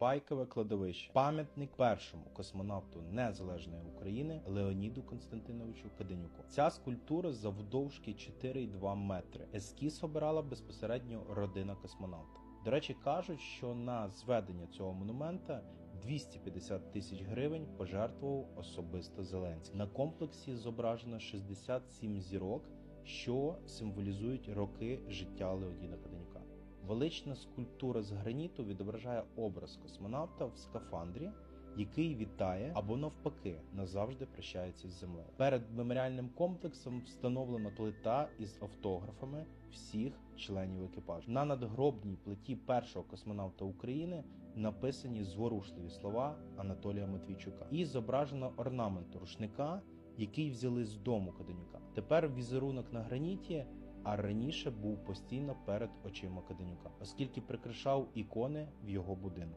байкове кладовище, пам'ятник першому космонавту Незалежної України Леоніду Константиновичу Каденюку. Ця скульптура завдовжки 4,2 метри. Ескіз обирала безпосередньо родина космонавта. До речі, кажуть, що на зведення цього монумента 250 тисяч гривень пожертвував особисто Зеленський. На комплексі зображено 67 зірок, що символізують роки життя Леоніда Каденюка. Велична скульптура з граніту відображає образ космонавта в скафандрі, який вітає або навпаки назавжди прощається з землею. Перед меморіальним комплексом встановлена плита із автографами всіх членів екіпажу. На надгробній плиті першого космонавта України написані зворушливі слова Анатолія Матвійчука і зображено орнамент рушника, який взяли з дому Каденюка. Тепер візерунок на граніті. А раніше був постійно перед очима Каденюка, оскільки прикрашав ікони в його будинку.